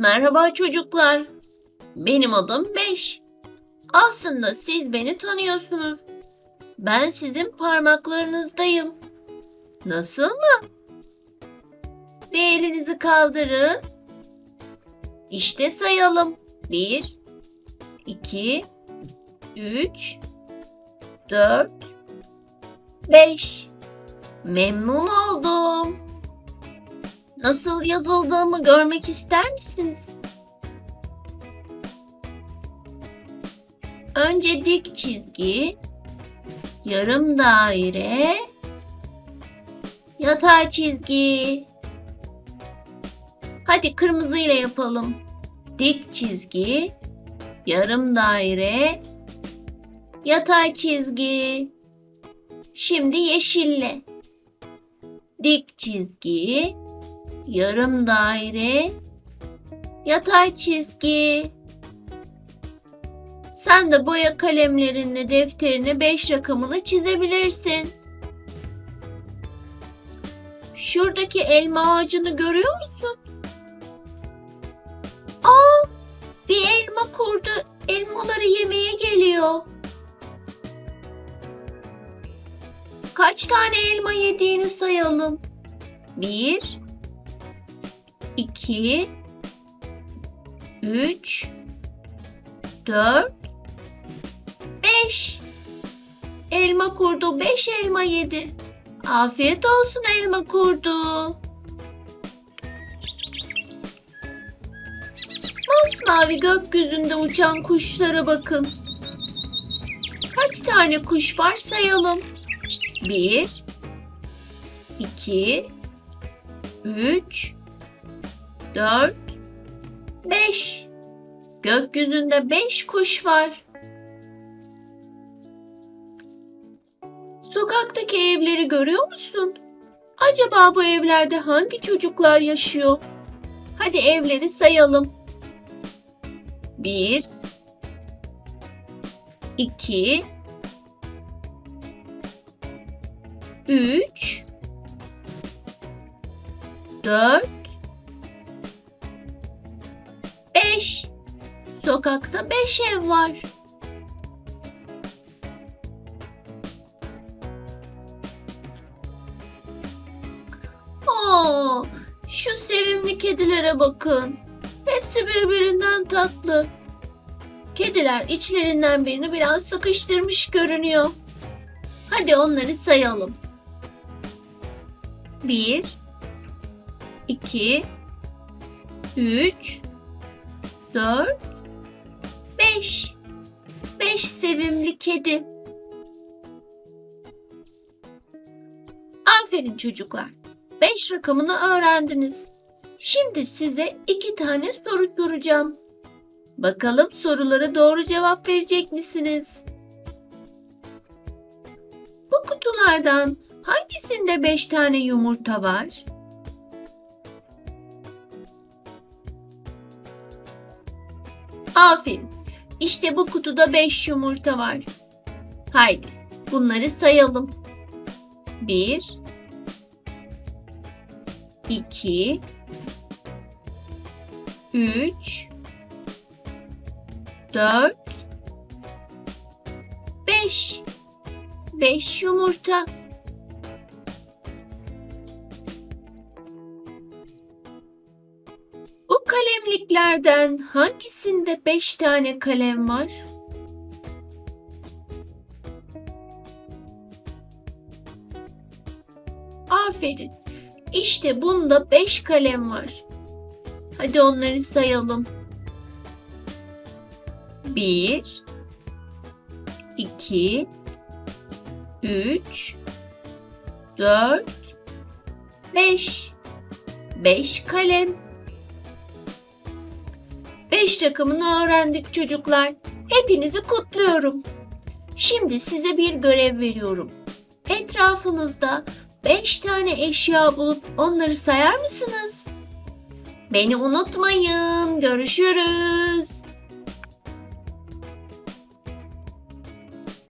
Merhaba çocuklar. Benim adım 5. Aslında siz beni tanıyorsunuz. Ben sizin parmaklarınızdayım. Nasıl mı? Bir elinizi kaldırın. İşte sayalım. 1 2 3 4 5 Memnun oldum. Nasıl yazıldığımı görmek ister misiniz? Önce dik çizgi, yarım daire, yatay çizgi. Hadi kırmızı ile yapalım. Dik çizgi, yarım daire, yatay çizgi. Şimdi yeşille. Dik çizgi, yarım daire, yatay çizgi. Sen de boya kalemlerinle defterine 5 rakamını çizebilirsin. Şuradaki elma ağacını görüyor musun? Aa, bir elma kurdu elmaları yemeye geliyor. Kaç tane elma yediğini sayalım. Bir, iki, üç, dört, beş. Elma kurdu beş elma yedi. Afiyet olsun elma kurdu. Masmavi gökyüzünde uçan kuşlara bakın. Kaç tane kuş var sayalım. Bir, iki, üç, 4 5 Gökyüzünde 5 kuş var. Sokaktaki evleri görüyor musun? Acaba bu evlerde hangi çocuklar yaşıyor? Hadi evleri sayalım. 1 2 3 4 Sokakta beş ev var. Oo, şu sevimli kedilere bakın. Hepsi birbirinden tatlı. Kediler içlerinden birini biraz sıkıştırmış görünüyor. Hadi onları sayalım. Bir, iki, üç, dört, beş. Beş sevimli kedi. Aferin çocuklar. Beş rakamını öğrendiniz. Şimdi size iki tane soru soracağım. Bakalım sorulara doğru cevap verecek misiniz? Bu kutulardan hangisinde beş tane yumurta var? Aferin. İşte bu kutuda beş yumurta var. Haydi bunları sayalım. Bir, iki, üç, dört, beş. Beş yumurta. Kalemliklerden hangisinde beş tane kalem var? Aferin. İşte bunda beş kalem var. Hadi onları sayalım. Bir, iki, üç, dört, beş. Beş kalem. Beş rakamını öğrendik çocuklar. Hepinizi kutluyorum. Şimdi size bir görev veriyorum. Etrafınızda beş tane eşya bulup onları sayar mısınız? Beni unutmayın. Görüşürüz.